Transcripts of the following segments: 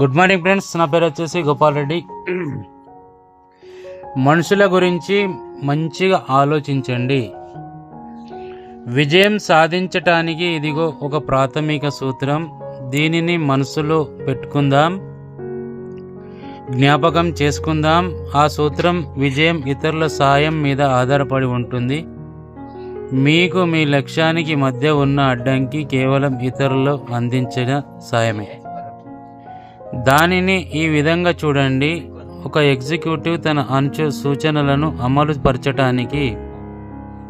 Good morning friends నా పేరు వచ్చేసి గోపాల్ రెడ్డి. మనుషుల గురించి మంచిగా ఆలోచించండి. విజయం సాధించటానికి ఇదిగో ఒక ప్రాథమిక సూత్రం. దీనిని మనసులో పెట్టుకుందాం. జ్ఞాపకం చేసుకుందాం. ఆ సూత్రం విజయం ఇతరుల సాయం మీద ఆధారపడి ఉంటుంది. మీకు మీ లక్ష్యానికి మధ్య ఉన్న అడ్డంకి కేవలం ఇతరులు అందించిన సాయమే. దానిని ఈ విధంగా చూడండి. ఒక ఎగ్జిక్యూటివ్ తన అంచు సూచనలను అమలు పరచటానికి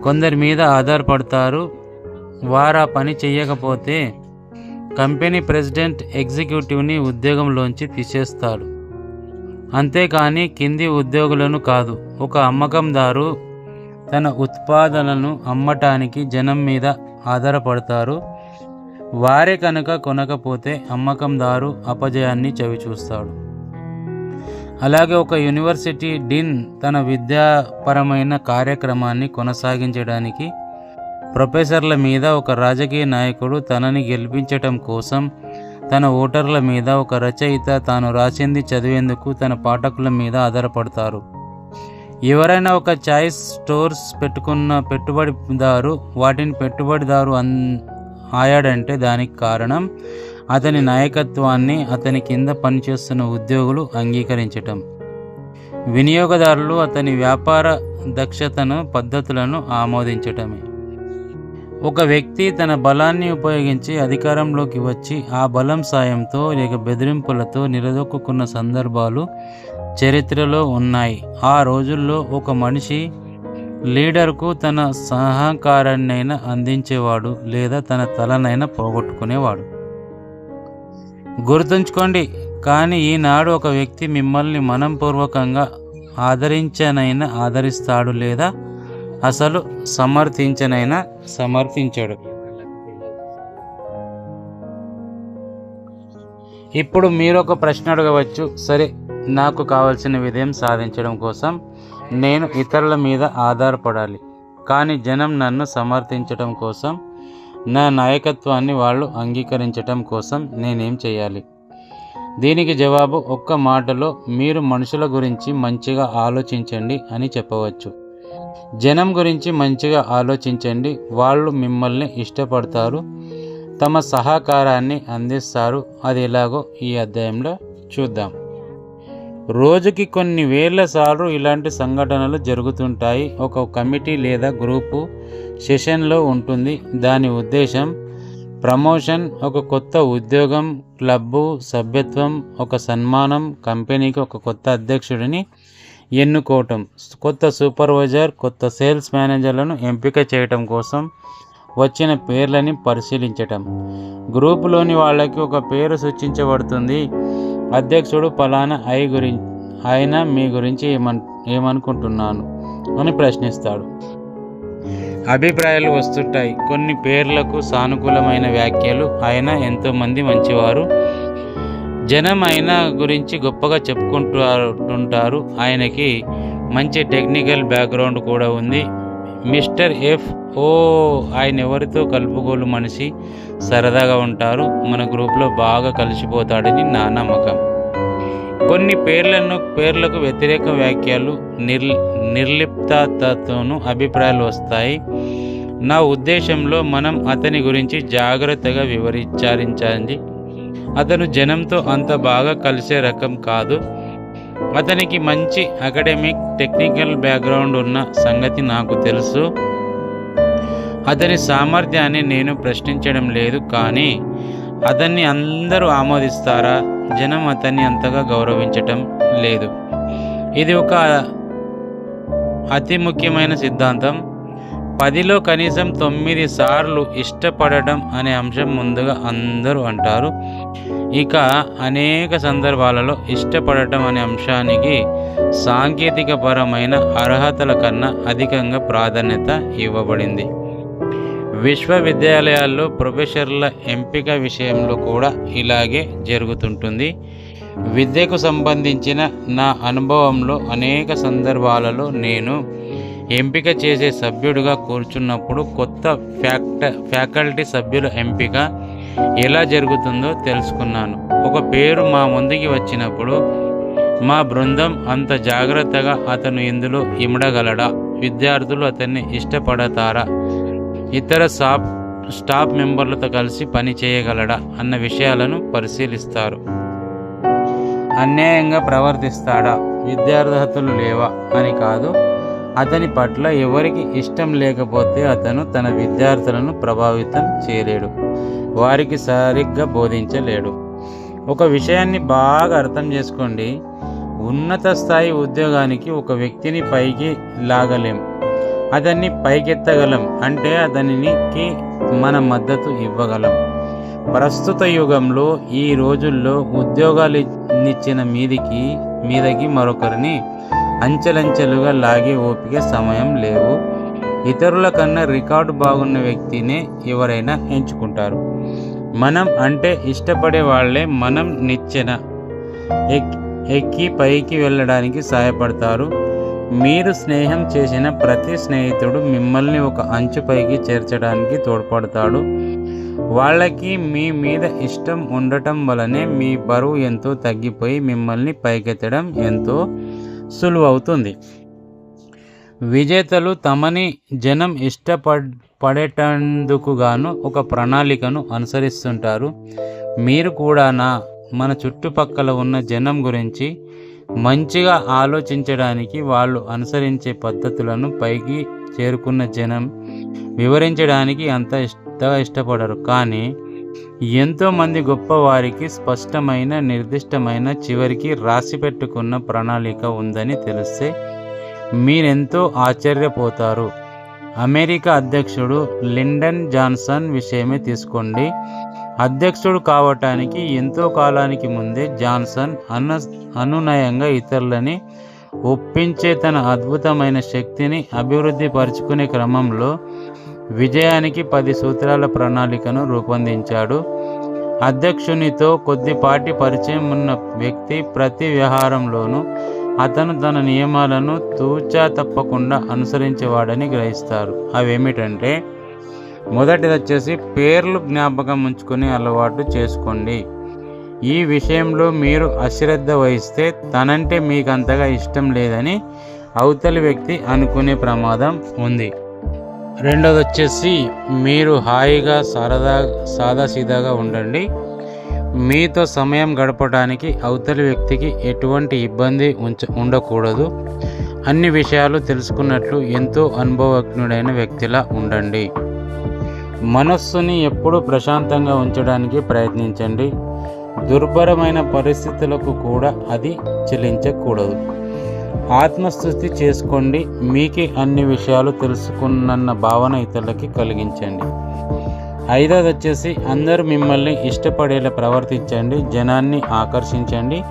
కొందరి మీద ఆధారపడతారు. వారు ఆ పని చేయకపోతే కంపెనీ ప్రెసిడెంట్ ఎగ్జిక్యూటివ్ని ఉద్యోగంలోంచి తీసేస్తాడు అంతేకాని కింది ఉద్యోగులను కాదు ఒక అమ్మకందారు తన ఉత్పాదనలను అమ్మటానికి జనం మీద ఆధారపడతారు. వారే కనుక కొనకపోతే అమ్మకందారు అపజయాన్ని చవిచూస్తాడు. అలాగే ఒక యూనివర్సిటీ డీన్ తన విద్యాపరమైన కార్యక్రమాన్ని కొనసాగించడానికి ప్రొఫెసర్ల మీద ఒక రాజకీయ నాయకుడు తనని గెలిపించటం కోసం తన ఓటర్ల మీద ఒక రచయిత తాను రాసింది చదివేందుకు తన పాఠకుల మీద ఆధారపడతారు. ఎవరైనా ఒక చాయిస్ స్టోర్స్ పెట్టుకున్న పెట్టుబడిదారు వాటిని పెట్టుబడిదారు అన్ ఆయాడంటే దానికి కారణం అతని నాయకత్వాన్ని అతని కింద పనిచేస్తున్న ఉద్యోగులు అంగీకరించటం. వినియోగదారులు అతని వ్యాపార దక్షతను పద్ధతులను ఆమోదించటమే. ఒక వ్యక్తి తన బలాన్ని ఉపయోగించి అధికారంలోకి వచ్చి ఆ బలం సాయంతో లేక బెదిరింపులతో నిలదొక్కున్న సందర్భాలు చరిత్రలో ఉన్నాయి. ఆ రోజుల్లో ఒక మనిషి లీడర్కు తన సహకారాన్నైనా అందించేవాడు లేదా తన తలనైనా పోగొట్టుకునేవాడు. గుర్తుంచుకోండి కానీ ఈనాడు ఒక వ్యక్తి మిమ్మల్ని మనంపూర్వకంగా ఆదరించనైనా ఆదరిస్తాడు లేదా అసలు సమర్థించనైనా సమర్థించాడు. ఇప్పుడు మీరు ఒక ప్రశ్న అడగవచ్చు. సరే నాకు కావలసిన విజయం సాధించడం కోసం నేను ఇతరుల మీద ఆధారపడాలి. కానీ జనం నన్ను సమర్థించటం కోసం నా నాయకత్వాన్ని వాళ్ళు అంగీకరించటం కోసం నేనేం చేయాలి? దీనికి జవాబు ఒక్క మాటలో మీరు మనుషుల గురించి మంచిగా ఆలోచించండి అని చెప్పవచ్చు. జనం గురించి మంచిగా ఆలోచించండి. వాళ్ళు మిమ్మల్ని ఇష్టపడతారు తమ సహకారాన్ని అందిస్తారు. అది ఎలాగో ఈ అధ్యాయంలో చూద్దాం. రోజుకి కొన్ని వేల సార్లు ఇలాంటి సంఘటనలు జరుగుతుంటాయి. ఒక కమిటీ లేదా గ్రూపు సెషన్లో ఉంటుంది. దాని ఉద్దేశం ప్రమోషన్ ఒక కొత్త ఉద్యోగం క్లబ్బు సభ్యత్వం ఒక సన్మానం కంపెనీకి ఒక కొత్త అధ్యక్షుడిని ఎన్నుకోవటం కొత్త సూపర్వైజర్ కొత్త సేల్స్ మేనేజర్లను ఎంపిక చేయటం కోసం వచ్చిన పేర్లని పరిశీలించటం. గ్రూపులోని వాళ్ళకి ఒక పేరు సూచించబడుతుంది. అధ్యక్షుడు పలానా ఐ గురించి ఆయన మీ గురించి ఏమన్ ఏమనుకుంటున్నాను? అని ప్రశ్నిస్తాడు. అభిప్రాయాలు వస్తుంటాయి. కొన్ని పేర్లకు సానుకూలమైన వ్యాఖ్యలు. ఆయన ఎంతోమంది మంచివారు జనం ఆయన గురించి గొప్పగా చెప్పుకుంటుంటారు. ఆయనకి మంచి టెక్నికల్ బ్యాక్గ్రౌండ్ కూడా ఉంది. మిస్టర్ ఎఫ్ ఓ ఆయన ఎవరితో కలుపుకోలు మనిషి సరదాగా ఉంటారు. మన గ్రూప్లో బాగా కలిసిపోతాడని నా నమ్మకం. కొన్ని పేర్లను పేర్లకు వ్యతిరేక వ్యాఖ్యలు నిర్ నిర్లిప్తతతోనూ అభిప్రాయాలు వస్తాయి. నా ఉద్దేశంలో మనం అతని గురించి జాగ్రత్తగా వివరించారించాలి అతను జనంతో అంత బాగా కలిసే రకం కాదు. అతనికి మంచి అకాడమిక్ టెక్నికల్ బ్యాక్గ్రౌండ్ ఉన్న సంగతి నాకు తెలుసు. అతని సామర్థ్యాన్ని నేను ప్రశ్నించడం లేదు కానీ అతన్ని అందరూ ఆమోదిస్తారా? జనం అతన్ని అంతగా గౌరవించటం లేదు. ఇది ఒక అతి ముఖ్యమైన సిద్ధాంతం. పదిలో కనీసం తొమ్మిది సార్లు ఇష్టపడటం అనే అంశం ముందుగా అందరూ అంటారు. ఇక అనేక సందర్భాలలో ఇష్టపడటం అనే అంశానికి సాంకేతికపరమైన అర్హతల కన్నా అధికంగా ప్రాధాన్యత ఇవ్వబడింది. విశ్వవిద్యాలయాల్లో ప్రొఫెసర్ల ఎంపిక విషయంలో కూడా ఇలాగే జరుగుతుంటుంది. విద్యకు సంబంధించిన నా అనుభవంలో అనేక సందర్భాలలో నేను ఎంపిక చేసే సభ్యుడిగా కూర్చున్నప్పుడు కొత్త ఫ్యాక్ట ఫ్యాకల్టీ సభ్యుల ఎంపిక ఎలా జరుగుతుందో తెలుసుకున్నాను. ఒక పేరు మా ముందుకి వచ్చినప్పుడు మా బృందం అంత జాగ్రత్తగా అతను ఇందులో ఇమడగలడా? విద్యార్థులు అతన్ని ఇష్టపడతారా? ఇతర సాఫ్ స్టాఫ్ మెంబర్లతో కలిసి పని చేయగలడా? అన్న విషయాలను పరిశీలిస్తారు. అన్యాయంగా ప్రవర్తిస్తాడా? విద్యార్హతలు లేవా? అని కాదు. అతని పట్ల ఎవరికి ఇష్టం లేకపోతే అతను తన విద్యార్థులను ప్రభావితం చేయలేడు. వారికి సరిగ్గా బోధించలేడు. ఒక విషయాన్ని బాగా అర్థం చేసుకోండి. ఉన్నత స్థాయి ఉద్యోగానికి ఒక వ్యక్తిని పైకి లాగలేం. అతన్ని పైకెత్తగలం అంటే అతనికి మన మద్దతు ఇవ్వగలం. ప్రస్తుత యుగంలో ఈ రోజుల్లో ఉద్యోగాలు ఇచ్చిన మీదికి మీదకి మరొకరిని అంచెలంచెలుగా లాగే ఓపిక సమయం లేవు. ఇతరుల కన్నా రికార్డు బాగున్న వ్యక్తినే ఎవరైనా ఎంచుకుంటారు. మనం అంటే ఇష్టపడే వాళ్ళే మనం నిచ్చెన ఎక్- ఎక్కి పైకి వెళ్ళడానికి సహాయపడతారు. మీరు స్నేహం చేసిన ప్రతి స్నేహితుడు మిమ్మల్ని ఒక అంచు పైకి చేర్చడానికి తోడ్పడతాడు. వాళ్ళకి మీ మీద ఇష్టం ఉండటం వలనే మీ బరువు ఎంతో తగ్గిపోయి మిమ్మల్ని పైకెత్తడం ఎంతో సులువవుతుంది. విజేతలు తమని జనం ఇష్టపడ్ పడేటందుకుగాను ఒక ప్రణాళికను అనుసరిస్తుంటారు. మీరు కూడా నా మన చుట్టుపక్కల ఉన్న జనం గురించి మంచిగా ఆలోచించడానికి వాళ్ళు అనుసరించే పద్ధతులను పైకి చేరుకున్న జనం వివరించడానికి అంత ఇష్ట ఇష్టపడరు. కానీ ఎంతోమంది గొప్పవారికి స్పష్టమైన నిర్దిష్టమైన చివరికి రాసి పెట్టుకున్న ప్రణాళిక ఉందని తెలిస్తే మీరెంతో ఆశ్చర్యపోతారు. అమెరికా అధ్యక్షుడు లిండన్ జాన్సన్ విషయమే తీసుకోండి. అధ్యక్షుడు కావటానికి ఎంతో కాలానికి ముందే జాన్సన్ అన్న అనునయంగా ఇతరులని ఒప్పించే తన అద్భుతమైన శక్తిని అభివృద్ధి పరుచుకునే క్రమంలో విజయానికి పది సూత్రాల ప్రణాళికను రూపొందించాడు. అధ్యక్షునితో కొద్దిపాటి పరిచయం ఉన్న వ్యక్తి ప్రతి వ్యవహారంలోనూ అతను తన నియమాలను తూచా తప్పకుండా అనుసరించేవాడని గ్రహిస్తారు. అవేమిటంటే మొదటిది వచ్చేసి పేర్లు జ్ఞాపకం ఉంచుకునే అలవాటు చేసుకోండి. ఈ విషయంలో మీరు అశ్రద్ధ వహిస్తే తనంటే మీకు అంతగా ఇష్టం లేదని అవతలి వ్యక్తి అనుకునే ప్రమాదం ఉంది. రెండోది వచ్చేసి మీరు హాయిగా సరదా సాదాసీదాగా ఉండండి. మీతో సమయం గడపడానికి అవతలి వ్యక్తికి ఎటువంటి ఇబ్బంది ఉంచ ఉండకూడదు. అన్ని విషయాలు తెలుసుకున్నట్లు ఎంతో అనుభవజ్ఞుడైన వ్యక్తిలా ఉండండి. మనస్సుని ఎప్పుడూ ప్రశాంతంగా ఉంచడానికి ప్రయత్నించండి. దుర్భరమైన పరిస్థితులకు కూడా అది చెల్లించకూడదు. ఆత్మస్థుతి చేసుకోండి. మీకే అన్ని విషయాలు తెలుసుకున్న భావన ఇతరులకి కలిగించండి. ఐదోది వచ్చేసి అందరూ మిమ్మల్ని ఇష్టపడేలా ప్రవర్తించండి. జనాన్ని ఆకర్షించండి.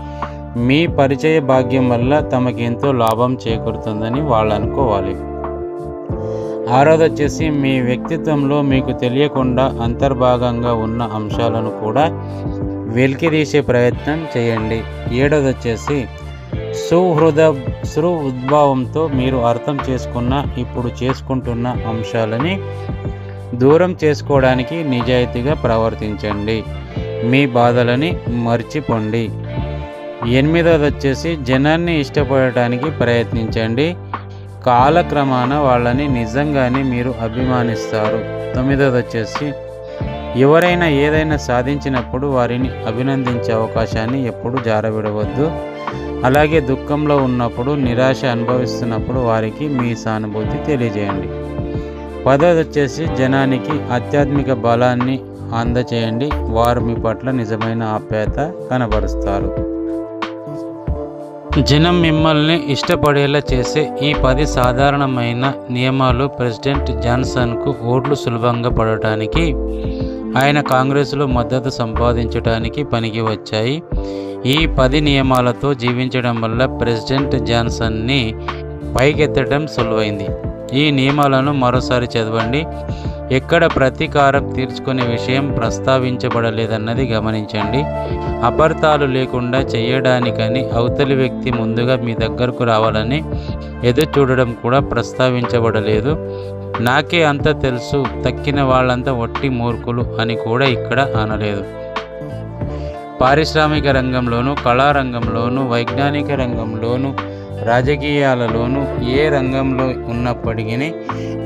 మీ పరిచయ భాగ్యం వల్ల తమకి ఎంతో లాభం చేకూరుతుందని వాళ్ళు అనుకోవాలి. ఆరోది వచ్చేసి మీ వ్యక్తిత్వంలో మీకు తెలియకుండా అంతర్భాగంగా ఉన్న అంశాలను కూడా వెలికిరీసే ప్రయత్నం చేయండి. ఏడోది వచ్చేసి సుహృద సృ ఉద్భావంతో మీరు అర్థం చేసుకున్న ఇప్పుడు చేసుకుంటున్న అంశాలని దూరం చేసుకోవడానికి నిజాయితీగా ప్రవర్తించండి. మీ బాధలని మర్చిపోండి. ఎనిమిదవది వచ్చేసి జనాన్ని ఇష్టపడటానికి ప్రయత్నించండి. కాలక్రమాన వాళ్ళని నిజంగానే మీరు అభిమానిస్తారు. తొమ్మిదవది వచ్చేసి ఎవరైనా ఏదైనా సాధించినప్పుడు వారిని అభినందించే అవకాశాన్ని ఎప్పుడు జారవిడవద్దు. అలాగే దుఃఖంలో ఉన్నప్పుడు నిరాశ అనుభవిస్తున్నప్పుడు వారికి మీ సానుభూతి తెలియజేయండి. పదోది వచ్చేసి జనానికి ఆధ్యాత్మిక బలాన్ని అందచేయండి. వారు మీ పట్ల నిజమైన ఆప్యాయత కనబరుస్తారు. జనం మిమ్మల్ని ఇష్టపడేలా చేసే ఈ పది సాధారణమైన నియమాలు ప్రెసిడెంట్ జాన్సన్కు ఓట్లు సులభంగా పడటానికి ఆయన కాంగ్రెస్లో మద్దతు సంపాదించడానికి పనికి వచ్చాయి. ఈ పది నియమాలతో జీవించడం వల్ల ప్రెసిడెంట్ జాన్సన్ని పైకెత్తడం సులువైంది. ఈ నియమాలను మరోసారి చదవండి. ఎక్కడ ప్రతీకారం తీర్చుకునే విషయం ప్రస్తావించబడలేదన్నది గమనించండి. అపార్థాలు లేకుండా చేయడానికని అవతలి వ్యక్తి ముందుగా మీ దగ్గరకు రావాలని ఎదురు చూడడం కూడా ప్రస్తావించబడలేదు. నాకే అంత తెలుసు తక్కిన వాళ్ళంతా ఒట్టి మూర్ఖులు అని కూడా ఇక్కడ అనలేదు. పారిశ్రామిక రంగంలోనూ కళారంగంలోనూ వైజ్ఞానిక రంగంలోనూ రాజకీయాలలోనూ ఏ రంగంలో ఉన్నప్పటికీ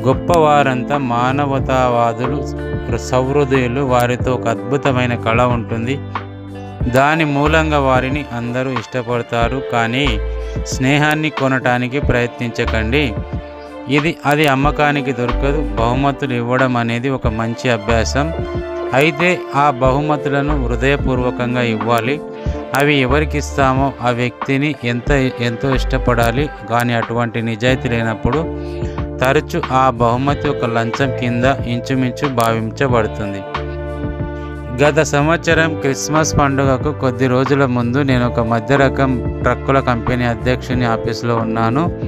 గొప్పవారంతా మానవతావాదులు సౌహృదయులు వారితో ఒక అద్భుతమైన కళ ఉంటుంది. దాని మూలంగా వారిని అందరూ ఇష్టపడతారు. కానీ స్నేహాన్ని కొనటానికి ప్రయత్నించకండి. ఇది అది అమ్మకానికి దొరకదు. బహుమతులు ఇవ్వడం అనేది ఒక మంచి అభ్యాసం. అయితే ఆ బహుమతులను హృదయపూర్వకంగా ఇవ్వాలి. అవి ఎవరికి ఇస్తామో ఆ వ్యక్తిని ఎంత ఎంతో ఇష్టపడాలి కానీ అటువంటి నిజాయితీ లేనప్పుడు తరచు ఆ బహుమతి ఒక లంచం కింద ఇంచుమించు భావించబడుతుంది. గత సంవత్సరం క్రిస్మస్ పండుగకు కొద్ది రోజుల ముందు నేను ఒక మధ్య రకం ట్రక్కుల కంపెనీ అధ్యక్షుని ఆఫీసులో ఉన్నాను.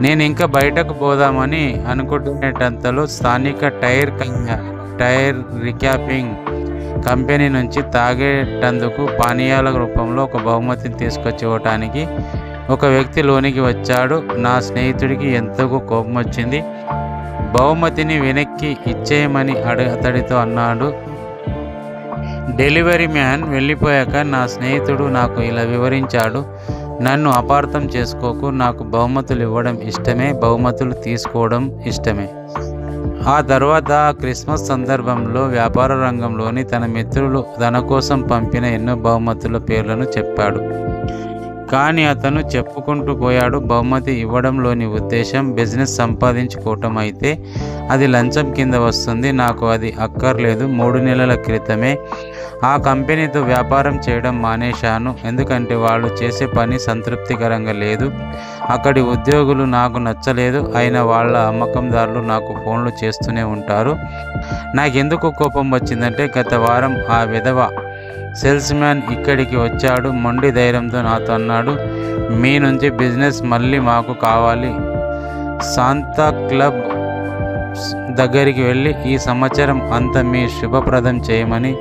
నేను ఇంకా బయటకు పోదామని అనుకుంటునేటంతలో స్థానిక టైర్ కం- టైర్ రిక్యాపింగ్ కంపెనీ నుంచి తాగేటందుకు పానీయాల రూపంలో ఒక బహుమతిని తీసుకొచ్చి ఇవ్వటానికి ఒక వ్యక్తి లోనికి వచ్చాడు. నా స్నేహితుడికి ఎంతకు కోపం వచ్చింది. బహుమతిని వెనక్కి ఇచ్చేయమని అడి అతడితో అన్నాడు. డెలివరీ మ్యాన్ వెళ్ళిపోయాక నా స్నేహితుడు నాకు ఇలా వివరించాడు. నన్ను అపార్థం చేసుకోకు నాకు బహుమతులు ఇవ్వడం ఇష్టమే బహుమతులు తీసుకోవడం ఇష్టమే. ఆ తర్వాత క్రిస్మస్ సందర్భంలో వ్యాపార రంగంలోని తన మిత్రులు తన కోసం పంపిన ఎన్నో బహుమతుల పేర్లను చెప్పాడు. కానీ అతను చెప్పుకుంటూ పోయాడు. బహుమతి ఇవ్వడంలోని ఉద్దేశం బిజినెస్ సంపాదించుకోవటం అయితే అది లంచం కింద వస్తుంది. నాకు అది అక్కర్లేదు. మూడు నెలల క్రితమే ఆ కంపెనీతో వ్యాపారం చేయడం మానేశాను. ఎందుకంటే వాళ్ళు చేసే పని సంతృప్తికరంగా లేదు. అక్కడి ఉద్యోగులు నాకు నచ్చలేదు. అయిన వాళ్ళ అమ్మకందారులు నాకు ఫోన్లు చేస్తూనే ఉంటారు. నాకెందుకు కోపం వచ్చిందంటే గత వారం ఆ విధవ సేల్స్ మ్యాన్ ఇక్కడికి వచ్చాడు మొండి ధైర్యంతో నాతో అన్నాడు మీ నుంచి బిజినెస్ మళ్ళీ మాకు కావాలి. శాంతా క్లబ్ దగ్గరికి వెళ్ళి ఈ సంవత్సరం అంతా మీ శుభప్రదం చేయమని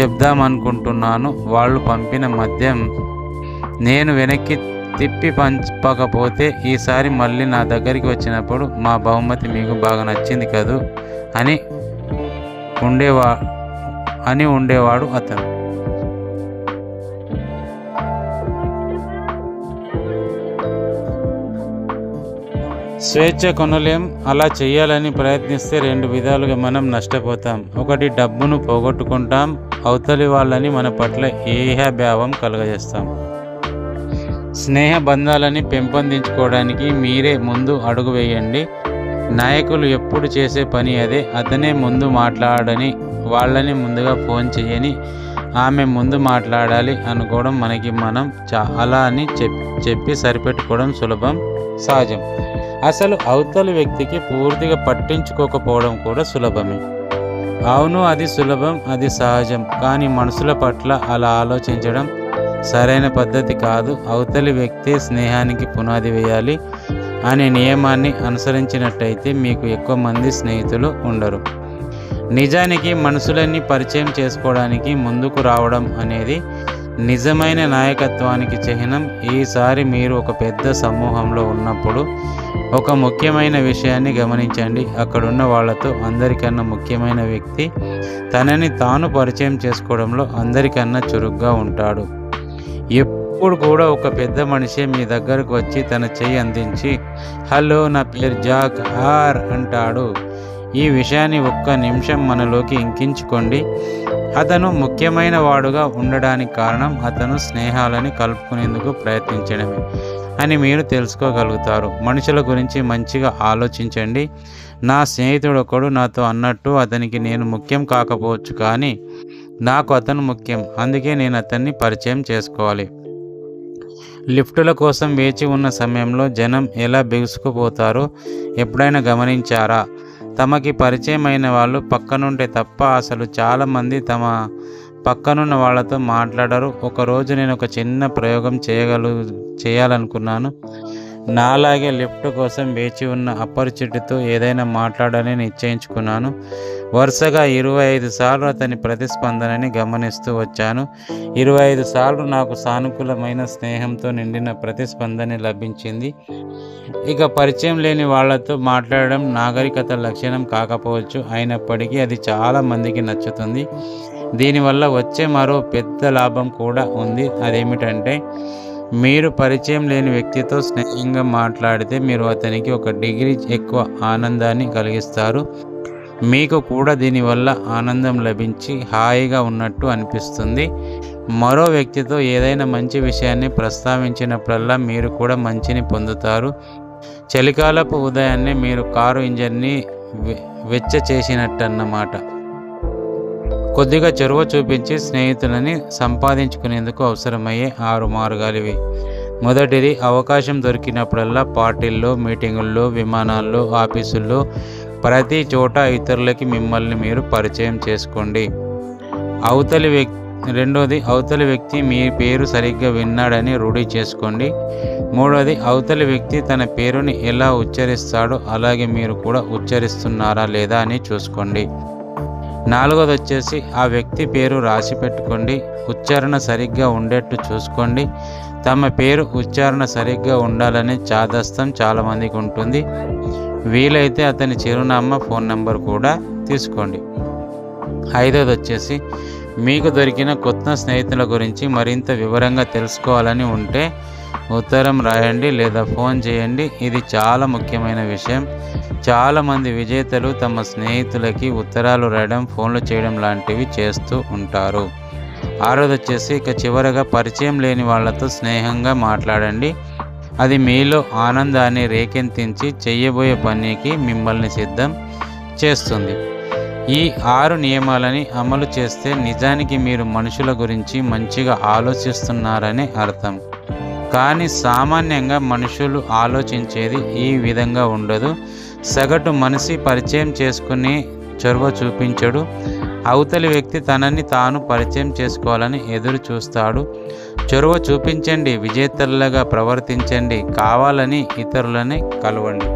చెప్దామనుకుంటున్నాను. వాళ్ళు పంపిన మద్యం నేను వెనక్కి తిప్పి పంచకపోతే ఈసారి మళ్ళీ నా దగ్గరికి వచ్చినప్పుడు మా బహుమతి మీకు బాగా నచ్చింది కదూ? అని ఉండేవా అని ఉండేవాడు అతను. స్వేచ్ఛ కొనలేం అలా చేయాలని ప్రయత్నిస్తే రెండు విధాలుగా మనం నష్టపోతాం. ఒకటి డబ్బును పోగొట్టుకుంటాం అవతలి వాళ్ళని మన పట్ల ఏహభావం కలుగజేస్తాం. స్నేహ బంధాలని పెంపొందించుకోవడానికి మీరే ముందు అడుగు వేయండి. నాయకులు ఎప్పుడు చేసే పని అదే అతనే ముందు మాట్లాడని వాళ్ళని ముందుగా ఫోన్ చేయని ఆమె ముందు మాట్లాడాలి అనుకోవడం మనకి మనం చాలా అని చెప్ చెప్పి సరిపెట్టుకోవడం సులభం. సహజం. అసలు అవతలి వ్యక్తికి పూర్తిగా పట్టించుకోకపోవడం కూడా సులభమే. అవును అది సులభం అది సహజం. కానీ మనుషుల పట్ల అలా ఆలోచించడం సరైన పద్ధతి కాదు. అవతలి వ్యక్తి స్నేహానికి పునాది వేయాలి అనే నియమాన్ని అనుసరించినట్టయితే మీకు ఎక్కువ మంది స్నేహితులు ఉండరు. నిజానికి మనుషులన్నీ పరిచయం చేసుకోవడానికి ముందుకు రావడం అనేది నిజమైన నాయకత్వానికి చిహ్నం. ఈసారి మీరు ఒక పెద్ద సమూహంలో ఉన్నప్పుడు ఒక ముఖ్యమైన విషయాన్ని గమనించండి. అక్కడున్న వాళ్ళతో అందరికన్నా ముఖ్యమైన వ్యక్తి తనని తాను పరిచయం చేసుకోవడంలో అందరికన్నా చురుగ్గా ఉంటాడు. ఎప్పుడు కూడా ఒక పెద్ద మనిషి మీ దగ్గరకు వచ్చి తన చెయ్యి అందించి హలో నా పేరు జాక్ ఆర్ అంటాడు. ఈ విషయాన్ని ఒక్క నిమిషం మనలోకి ఇంకించుకోండి. అతను ముఖ్యమైన వాడుగా ఉండడానికి కారణం అతను స్నేహాలని కలుపుకునేందుకు ప్రయత్నించడమే అని మీరు తెలుసుకోగలుగుతారు. మనుషుల గురించి మంచిగా ఆలోచించండి. నా స్నేహితుడు ఒకడు నాతో అన్నట్టు అతనికి నేను ముఖ్యం కాకపోవచ్చు కానీ నాకు అతను ముఖ్యం. అందుకే నేను అతన్ని పరిచయం చేసుకోవాలి. లిఫ్టుల కోసం వేచి ఉన్న సమయంలో జనం ఎలా బిగుసుకుపోతారో ఎప్పుడైనా గమనించారా? తమకి పరిచయమైన వాళ్ళు పక్కనుంటే తప్ప అసలు చాలామంది తమ పక్కనున్న వాళ్ళతో మాట్లాడరు. ఒకరోజు నేను ఒక చిన్న ప్రయోగం చేయగలు చేయాలనుకున్నాను. నాలాగే లిఫ్ట్ కోసం వేచి ఉన్న అపరిచితుడితో ఏదైనా మాట్లాడాలని నిశ్చయించుకున్నాను. వరుసగా ఇరవై ఐదు సార్లు అతని ప్రతిస్పందనని గమనిస్తూ వచ్చాను. ఇరవై ఐదు సార్లు నాకు సానుకూలమైన స్నేహంతో నిండిన ప్రతిస్పందన లభించింది. ఇక పరిచయం లేని వాళ్ళతో మాట్లాడడం నాగరికత లక్షణం కాకపోవచ్చు. అయినప్పటికీ అది చాలా మందికి నచ్చుతుంది. దీనివల్ల వచ్చే మరో పెద్ద లాభం కూడా ఉంది. అదేమిటంటే మీరు పరిచయం లేని వ్యక్తితో స్నేహంగా మాట్లాడితే మీరు అతనికి ఒక డిగ్రీ ఎక్కువ ఆనందాన్ని కలిగిస్తారు. మీకు కూడా దీనివల్ల ఆనందం లభించి హాయిగా ఉన్నట్టు అనిపిస్తుంది. మరో వ్యక్తితో ఏదైనా మంచి విషయాన్ని ప్రస్తావించినప్పుడల్లా మీరు కూడా మంచిని పొందుతారు. చలికాలపు ఉదయాన్నే మీరు కారు ఇంజన్ని వెచ్చ చేసినట్టన్నమాట. కొద్దిగా చొరవ చూపించి స్నేహితులని సంపాదించుకునేందుకు అవసరమయ్యే ఆరు మార్గాలు ఇవి మొదటిది అవకాశం దొరికినప్పుడల్లా పార్టీల్లో మీటింగుల్లో విమానాల్లో ఆఫీసుల్లో ప్రతి చోట ఇతరులకి మిమ్మల్ని మీరు పరిచయం చేసుకోండి. అవతలి వ్యక్తి రెండోది అవతలి వ్యక్తి మీ పేరు సరిగ్గా విన్నాడని రూఢి చేసుకోండి. మూడోది అవతలి వ్యక్తి తన పేరుని ఎలా ఉచ్చరిస్తాడో అలాగే మీరు కూడా ఉచ్చరిస్తున్నారా లేదా అని చూసుకోండి. నాలుగోది వచ్చేసి ఆ వ్యక్తి పేరు రాసి పెట్టుకోండి. ఉచ్చారణ సరిగ్గా ఉండేట్టు చూసుకోండి. తమ పేరు ఉచ్చారణ సరిగ్గా ఉండాలనే చాదస్తం చాలామందికి ఉంటుంది. వీలైతే అతని చిరునామా ఫోన్ నెంబర్ కూడా తీసుకోండి. ఐదోది వచ్చేసి మీకు దొరికిన కొత్త స్నేహితుల గురించి మరింత వివరంగా తెలుసుకోవాలని ఉంటే ఉత్తరం రాయండి లేదా ఫోన్ చేయండి. ఇది చాలా ముఖ్యమైన విషయం. చాలామంది విజేతలు తమ స్నేహితులకి ఉత్తరాలు రాయడం ఫోన్లు చేయడం లాంటివి చేస్తూ ఉంటారు. ఆరోది వచ్చేసి ఇక చివరగా పరిచయం లేని వాళ్ళతో స్నేహంగా మాట్లాడండి. అది మీలో ఆనందాన్ని రేకెత్తించి చెయ్యబోయే పనికి మిమ్మల్ని సిద్ధం చేస్తుంది. ఈ ఆరు నియమాలని అమలు చేస్తే నిజానికి మీరు మనుషుల గురించి మంచిగా ఆలోచిస్తున్నారనే అర్థం. కానీ సామాన్యంగా మనుషులు ఆలోచించేది ఈ విధంగా ఉండదు. సగటు మనిషి పరిచయం చేసుకుని చొరవ చూపించడు. అవతలి వ్యక్తి తనని తాను పరిచయం చేసుకోవాలని ఎదురు చూస్తాడు. చొరవ చూపించండి విజేతలుగా ప్రవర్తించండి కావాలని ఇతరులని కలవండి.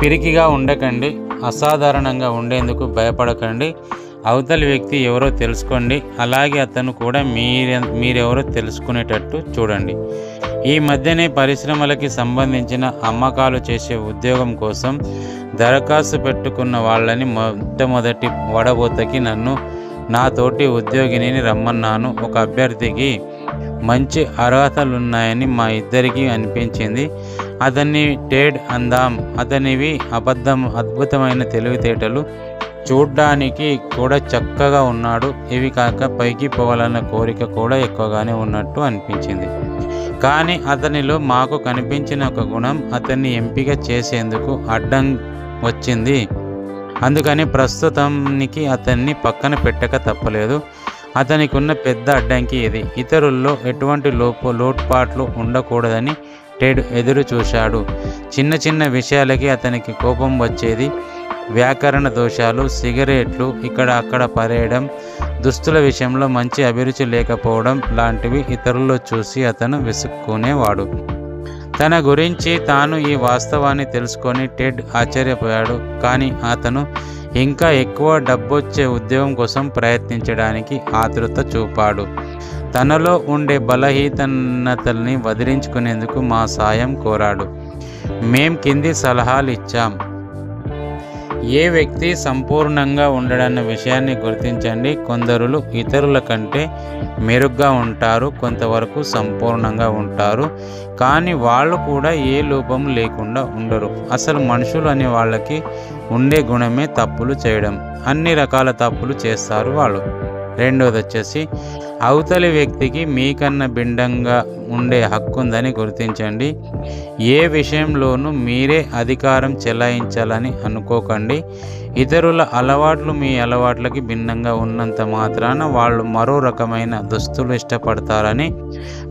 పిరికిగా ఉండకండి అసాధారణంగా ఉండేందుకు భయపడకండి. అవతలి వ్యక్తి ఎవరో తెలుసుకోండి అలాగే అతను కూడా మీరే మీరెవరో తెలుసుకునేటట్టు చూడండి. ఈ మధ్యనే పరిశ్రమలకి సంబంధించిన అమ్మకాలు చేసే ఉద్యోగం కోసం దరఖాస్తు పెట్టుకున్న వాళ్ళని మొట్టమొదటి వడబోతకి నన్ను నా తోటి ఉద్యోగిని రమ్మన్నాను. ఒక అభ్యర్థికి మంచి అర్హతలున్నాయని మా ఇద్దరికి అనిపించింది. అతన్ని టేడ్ అందాం. అతనివి అబద్ధం అద్భుతమైన తెలివితేటలు చూడ్డానికి కూడా చక్కగా ఉన్నాడు. ఇవి కాక పైకి పోవాలన్న కోరిక కూడా ఎక్కువగానే ఉన్నట్టు అనిపించింది. కానీ అతనిలో మాకు కనిపించిన ఒక గుణం అతన్ని ఎంపిక చేసేందుకు అడ్డం వచ్చింది. అందుకని ప్రస్తుతానికి అతన్ని పక్కన పెట్టక తప్పలేదు. అతనికి ఉన్న పెద్ద అడ్డంకి ఇది. ఇతరుల్లో ఎటువంటి లోపు లోటుపాట్లు ఉండకూడదని టెడ్ ఎదురు చూశాడు చిన్న చిన్న విషయాలకి అతనికి కోపం వచ్చేది. వ్యాకరణ దోషాలు సిగరెట్లు ఇక్కడ అక్కడ పరేయడం దుస్తుల విషయంలో మంచి అభిరుచి లేకపోవడం లాంటివి ఇతరుల్లో చూసి అతను విసుక్కునేవాడు. తన గురించి తాను ఈ వాస్తవాన్ని తెలుసుకొని టెడ్ ఆశ్చర్యపోయాడు. కానీ అతను ఇంకా ఎక్కువ డబ్బొచ్చే ఉద్యోగం కోసం ప్రయత్నించడానికి ఆతృత చూపాడు. తనలో ఉండే బలహీనతల్ని వదిలించుకునేందుకు మా సాయం కోరాడు. మేం కింది సలహాలు ఇచ్చాం. ఏ వ్యక్తి సంపూర్ణంగా ఉండడన్న విషయాన్ని గుర్తించండి. కొందరులు ఇతరుల కంటే మెరుగ్గా ఉంటారు కొంతవరకు సంపూర్ణంగా ఉంటారు. కానీ వాళ్ళు కూడా ఏ లోపం లేకుండా ఉండరు. అసలు మనుషులు అనే వాళ్ళకి ఉండే గుణమే తప్పులు చేయడం. అన్ని రకాల తప్పులు చేస్తారు వాళ్ళు. రెండోది వచ్చేసి అవతలి వ్యక్తికి మీకన్నా భిన్నంగా ఉండే హక్కు ఉందని గుర్తించండి. ఏ విషయంలోనూ మీరే అధికారం చెలాయించాలని అనుకోకండి. ఇతరుల అలవాట్లు మీ అలవాట్లకి భిన్నంగా ఉన్నంత మాత్రాన వాళ్ళు మరో రకమైన దుస్తులు ఇష్టపడతారని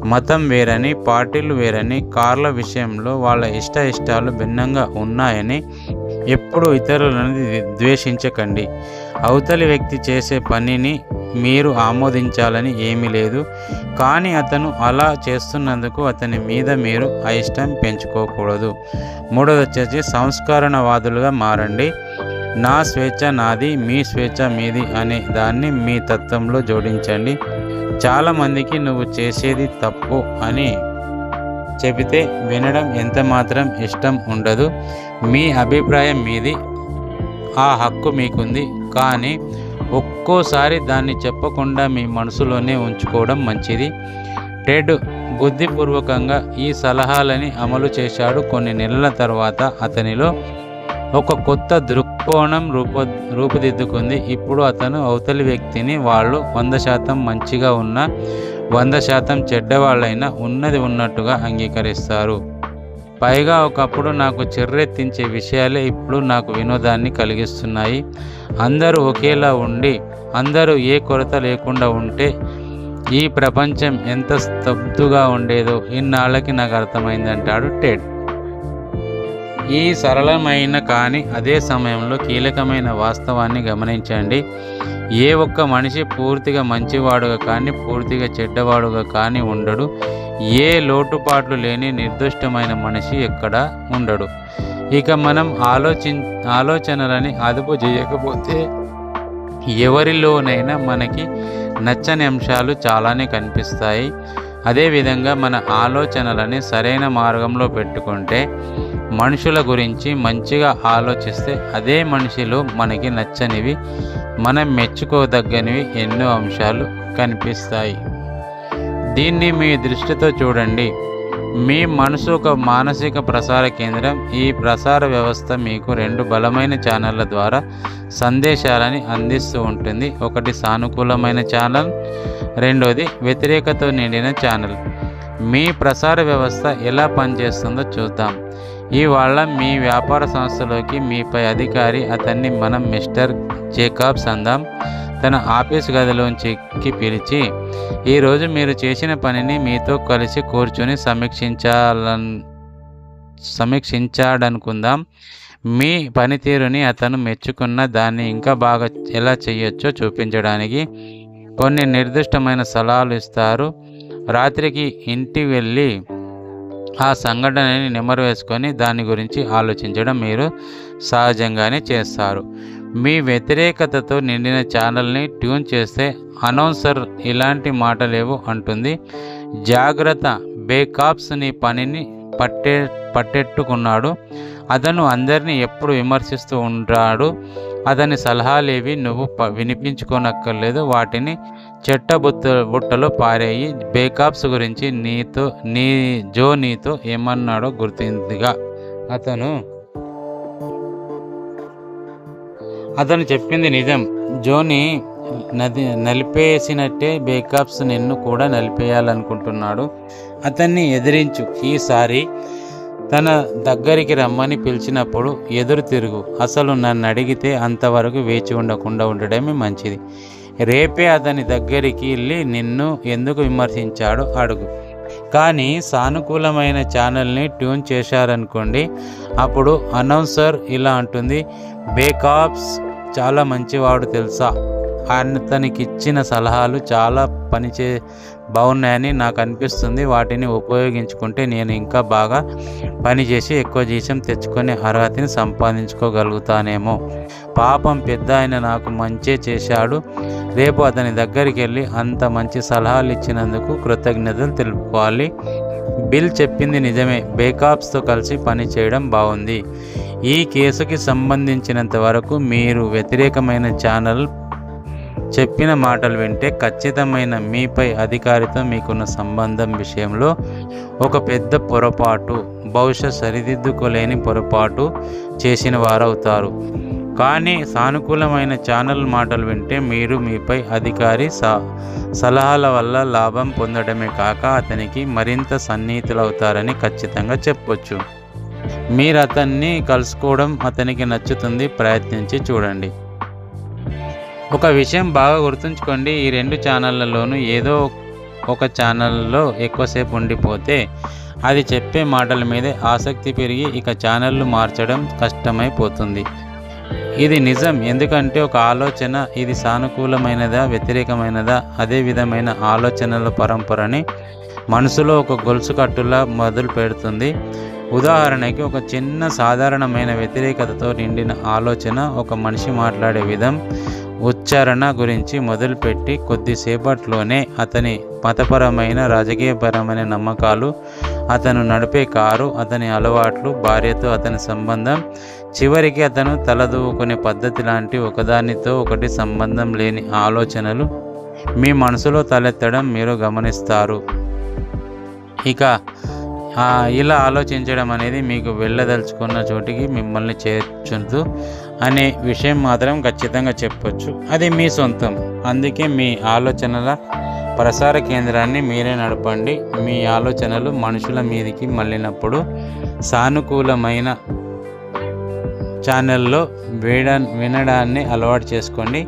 మతం వేరని పార్టీలు వేరని కార్ల విషయంలో వాళ్ళ ఇష్ట ఇష్టాలు భిన్నంగా ఉన్నాయని ఎప్పుడు ఇతరులను ద్వేషించకండి. అవతలి వ్యక్తి చేసే పనిని మీరు ఆమోదించాలని ఏమీ లేదు. కానీ అతను అలా చేస్తున్నందుకు అతని మీద మీరు అయిష్టం పెంచుకోకూడదు. మూడోది వచ్చేసి సంస్కరణవాదులుగా మారండి. నా స్వేచ్ఛ నాది మీ స్వేచ్ఛ మీది అనే దాన్ని మీ తత్వంలో జోడించండి. చాలామందికి నువ్వు చేసేది తప్పు అని చెబితే వినడం ఎంత మాత్రం ఇష్టం ఉండదు. మీ అభిప్రాయం మీది. ఆ హక్కు మీకుంది. కానీ ఒక్కోసారి దాన్ని చెప్పకుండా మీ మనసులోనే ఉంచుకోవడం మంచిది. టెడ్ బుద్ధిపూర్వకంగా ఈ సలహాలని అమలు చేశాడు. కొన్ని నెలల తర్వాత అతనిలో ఒక కొత్త దృక్కోణం రూప రూపుదిద్దుకుంది. ఇప్పుడు అతను అవతలి వ్యక్తిని వాళ్ళు వంద శాతం మంచిగా ఉన్న వంద శాతం చెడ్డవాళ్ళైనా ఉన్నది ఉన్నట్టుగా అంగీకరిస్తారు. పైగా ఒకప్పుడు నాకు చెర్రెత్తించే విషయాలే ఇప్పుడు నాకు వినోదాన్ని కలిగిస్తున్నాయి. అందరూ ఒకేలా ఉండి అందరూ ఏ కొరత లేకుండా ఉంటే ఈ ప్రపంచం ఎంత స్తబ్దుగా ఉండేదో ఇన్నాళ్ళకి నాకు అర్థమైందంటాడు టెడ్. ఈ సరళమైన కానీ అదే సమయంలో కీలకమైన వాస్తవాన్ని గమనించండి. ఏ ఒక్క మనిషి పూర్తిగా మంచివాడుగా కానీ పూర్తిగా చెడ్డవాడుగా కానీ ఉండడు. ఏ లోటుపాట్లు లేని నిర్దిష్టమైన మనిషి ఎక్కడ ఉండడు. ఇక మనం ఆలోచి ఆలోచనలని అదుపు చేయకపోతే ఎవరిలోనైనా మనకి నచ్చని అంశాలు చాలానే కనిపిస్తాయి. అదేవిధంగా మన ఆలోచనలని సరైన మార్గంలో పెట్టుకుంటే మనుషుల గురించి మంచిగా ఆలోచిస్తే అదే మనిషిలో మనకి నచ్చనివి మనం మెచ్చుకోదగ్గనివి ఎన్నో అంశాలు కనిపిస్తాయి. దీన్ని మీ దృష్టితో చూడండి. మీ మనసు ఒక మానసిక ప్రసార కేంద్రం. ఈ ప్రసార వ్యవస్థ మీకు రెండు బలమైన ఛానళ్ళ ద్వారా సందేశాలని అందిస్తూ ఉంటుంది. ఒకటి సానుకూలమైన ఛానల్ రెండోది వ్యతిరేకత నిండిన ఛానల్. మీ ప్రసార వ్యవస్థ ఎలా పనిచేస్తుందో చూద్దాం. ఇవాళ మీ వ్యాపార సంస్థలోకి మీపై అధికారి అతన్ని మనం మిస్టర్ జేకాబ్స్ అందాం. తన ఆఫీస్ గదిలోంచికి పిలిచి ఈరోజు మీరు చేసిన పనిని మీతో కలిసి కూర్చొని సమీక్షించాలన్ సమీక్షించాడనుకుందాం. మీ పనితీరుని అతను మెచ్చుకున్న దాన్ని ఇంకా బాగా ఎలా చేయొచ్చో చూపించడానికి కొన్ని నిర్దిష్టమైన సలహాలు ఇస్తారు. రాత్రికి ఇంటి వెళ్ళి ఆ సంఘటనని నెమరు వేసుకొని దాని గురించి ఆలోచించడం మీరు సహజంగానే చేస్తారు. మీ వ్యతిరేకతతో నిండిన ఛానల్ని ట్యూన్ చేస్తే అనౌన్సర్ ఇలాంటి మాటలేవు అంటుంది. జాగ్రత్త బేకాప్స్ నీ పనిని పట్టే పట్టెట్టుకున్నాడు. అతను అందరినీ ఎప్పుడు విమర్శిస్తూ ఉంటాడు అతని సలహాలేవి నువ్వు ప వినిపించుకోనక్కర్లేదు. వాటిని చెట్ట బుట్ట బుట్టలో పారేయి. బేకాప్స్ గురించి నీతో నీ జో నీతో ఏమన్నాడో గుర్తిందిగా. అతను అతను చెప్పింది నిజం. జోని నది నలిపేసినట్టే బేకాప్స్ నిన్ను కూడా నలిపేయాలనుకుంటున్నాడు. అతన్ని ఎదిరించు. ఈసారి తన దగ్గరికి రమ్మని పిలిచినప్పుడు ఎదురు తిరుగు. అసలు నన్ను అడిగితే అంతవరకు వేచి ఉండకుండా ఉండడమే మంచిది. రేపే అతని దగ్గరికి వెళ్ళి నిన్ను ఎందుకు విమర్శించాడో అడుగు. కానీ సానుకూలమైన ఛానల్ని ట్యూన్ చేశారనుకోండి అప్పుడు అనౌన్సర్ ఇలా అంటుంది బేకాప్స్ చాలా మంచివాడు తెలుసా? అతనికిచ్చిన సలహాలు చాలా పనిచే బాగున్నాయని నాకు అనిపిస్తుంది. వాటిని ఉపయోగించుకుంటే నేను ఇంకా బాగా పనిచేసి ఎక్కువ జీతం తెచ్చుకునే అర్హతని సంపాదించుకోగలుగుతానేమో. పాపం పెద్ద ఆయన నాకు మంచే చేశాడు. రేపు అతని దగ్గరికి వెళ్ళి అంత మంచి సలహాలు ఇచ్చినందుకు కృతజ్ఞతలు తెలుపుకోవాలి. బిల్ చెప్పింది నిజమే. బేకాప్స్తో కలిసి పని చేయడం బాగుంది. ఈ కేసుకి సంబంధించినంత వరకు మీరు వ్యతిరేకమైన ఛానల్ చెప్పిన మాటలు వింటే ఖచ్చితమైన మీపై అధికారితో మీకున్న సంబంధం విషయంలో ఒక పెద్ద పొరపాటు బహుశా సరిదిద్దుకోలేని పొరపాటు చేసిన వారవుతారు. కానీ సానుకూలమైన ఛానల్ మాటలు వింటే మీరు మీపై అధికారి సలహాల వల్ల లాభం పొందడమే కాక అతనికి మరింత సన్నిహితులవుతారని ఖచ్చితంగా చెప్పొచ్చు. మీరు అతన్ని కలుసుకోవడం అతనికి నచ్చుతుంది ప్రయత్నించి చూడండి. ఒక విషయం బాగా గుర్తుంచుకోండి ఈ రెండు ఛానళ్ళలోనూ ఏదో ఒక ఛానల్లో ఎక్కువసేపు ఉండిపోతే అది చెప్పే మాటల మీదే ఆసక్తి పెరిగి ఇక ఛానళ్ళు మార్చడం కష్టమైపోతుంది. ఇది నిజం ఎందుకంటే ఒక ఆలోచన ఇది సానుకూలమైనదా వ్యతిరేకమైనదా అదే విధమైన ఆలోచనల పరంపరని మనసులో ఒక గొలుసు కట్టులా మొదలు పెడుతుంది ఉదాహరణకి ఒక చిన్న సాధారణమైన వ్యతిరేకతతో నిండిన ఆలోచన ఒక మనిషి మాట్లాడే విధం ఉచ్చారణ గురించి మొదలుపెట్టి కొద్దిసేపట్లోనే అతని మతపరమైన రాజకీయపరమైన నమ్మకాలు అతను నడిపే కారు అతని అలవాట్లు భార్యతో అతని సంబంధం చివరికి అతను తలదూకునే పద్ధతి లాంటి ఒకదానితో ఒకటి సంబంధం లేని ఆలోచనలు మీ మనసులో తలెత్తడం మీరు గమనిస్తారు. ఇక ఇలా ఆలోచించడం అనేది మీకు వెళ్ళదలుచుకున్న చోటికి మిమ్మల్ని చేర్చుతూ అనే విషయం మాత్రం ఖచ్చితంగా చెప్పొచ్చు. అది మీ సొంతం. అందుకే మీ ఆలోచనల ప్రసార కేంద్రాన్ని మీరే నడపండి. మీ ఆలోచనలు మనుషుల మీదకి మళ్ళినప్పుడు సానుకూలమైన ఛానల్లో వేడ వినడాన్ని అలవాటు చేసుకోండి.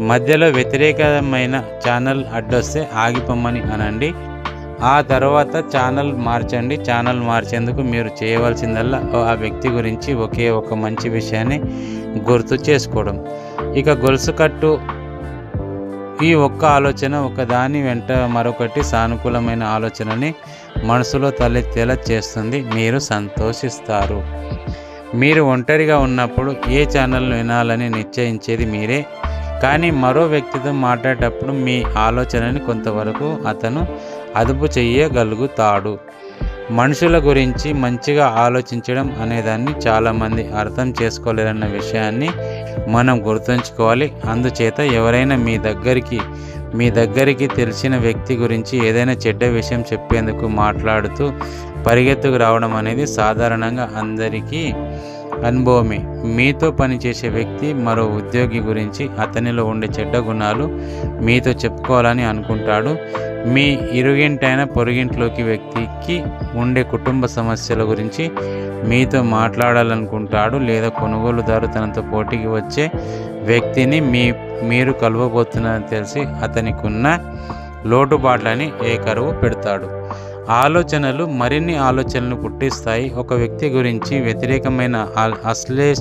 మధ్యలో వ్యతిరేకమైన ఛానల్ అడ్డొస్తే ఆగిపోమ్మని అనండి. ఆ తర్వాత ఛానల్ మార్చండి. ఛానల్ మార్చేందుకు మీరు చేయవలసిందల్లా ఆ వ్యక్తి గురించి ఒకే ఒక మంచి విషయాన్ని గుర్తు చేసుకోవడం. ఇక గొలుసు కట్టు. ఈ ఒక్క ఆలోచన ఒకదాని వెంట మరొకటి సానుకూలమైన ఆలోచనని మనసులో తలెత్తేలా చేస్తుంది. మీరు సంతోషిస్తారు. మీరు ఒంటరిగా ఉన్నప్పుడు ఏ ఛానల్ వినాలని నిశ్చయించేది మీరే. కానీ మరో వ్యక్తితో మాట్లాడేటప్పుడు మీ ఆలోచనని కొంతవరకు అతను అదుపు చేయగలుగుతాడు మనుషుల గురించి మంచిగా ఆలోచించడం అనేదాన్ని చాలామంది అర్థం చేసుకోలేరన్న విషయాన్ని మనం గుర్తుంచుకోవాలి. అందుచేత ఎవరైనా మీ దగ్గరికి మీ దగ్గరికి తెలిసిన వ్యక్తి గురించి ఏదైనా చెడ్డ విషయం చెప్పేందుకు మాట్లాడుతూ పరిగెత్తుకు రావడం అనేది సాధారణంగా అందరికీ అనుభవమే. మీతో పనిచేసే వ్యక్తి మరో ఉద్యోగి గురించి అతనిలో ఉండే చెడ్డ గుణాలు మీతో చెప్పుకోవాలని అనుకుంటాడు. మీ ఇరుగింటైన పొరుగింట్లోకి వ్యక్తికి ఉండే కుటుంబ సమస్యల గురించి మీతో మాట్లాడాలనుకుంటాడు లేదా కొనుగోలుదారు తనతో పోటీకి వచ్చే వ్యక్తిని మీ మీరు కలవబోతున్నారని తెలిసి అతనికి ఉన్న లోటుబాట్లని కరువు పెడతాడు? ఆలోచనలు మరిన్ని ఆలోచనలు పుట్టిస్తాయి. ఒక వ్యక్తి గురించి వ్యతిరేకమైన అశ్లే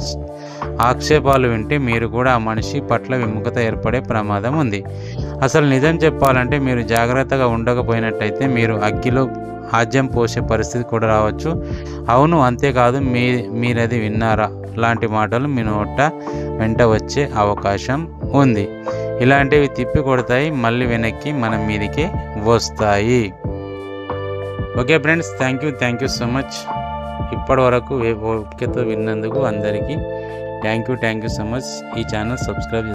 ఆక్షేపాలు వింటే మీరు కూడా ఆ మనిషి పట్ల విముఖత ఏర్పడే ప్రమాదం ఉంది. అసలు నిజం చెప్పాలంటే మీరు జాగ్రత్తగా ఉండకపోయినట్టయితే మీరు అగ్గిలో ఆజ్యం పోసే పరిస్థితి కూడా రావచ్చు. అవును అంతేకాదు మీ మీరది విన్నారా? లాంటి మాటలు మీ నోట వెంట వచ్చే అవకాశం ఉంది. ఇలాంటివి తిప్పి కొడతాయి మళ్ళీ వెనక్కి మన మీదికే వస్తాయి. Okay friends thank you thank you so much ఇప్పటి వరకు ఓపికతో విన్నందుకు అందరికీ thank you thank you so much ఈ ఛానల్ సబ్స్క్రైబ్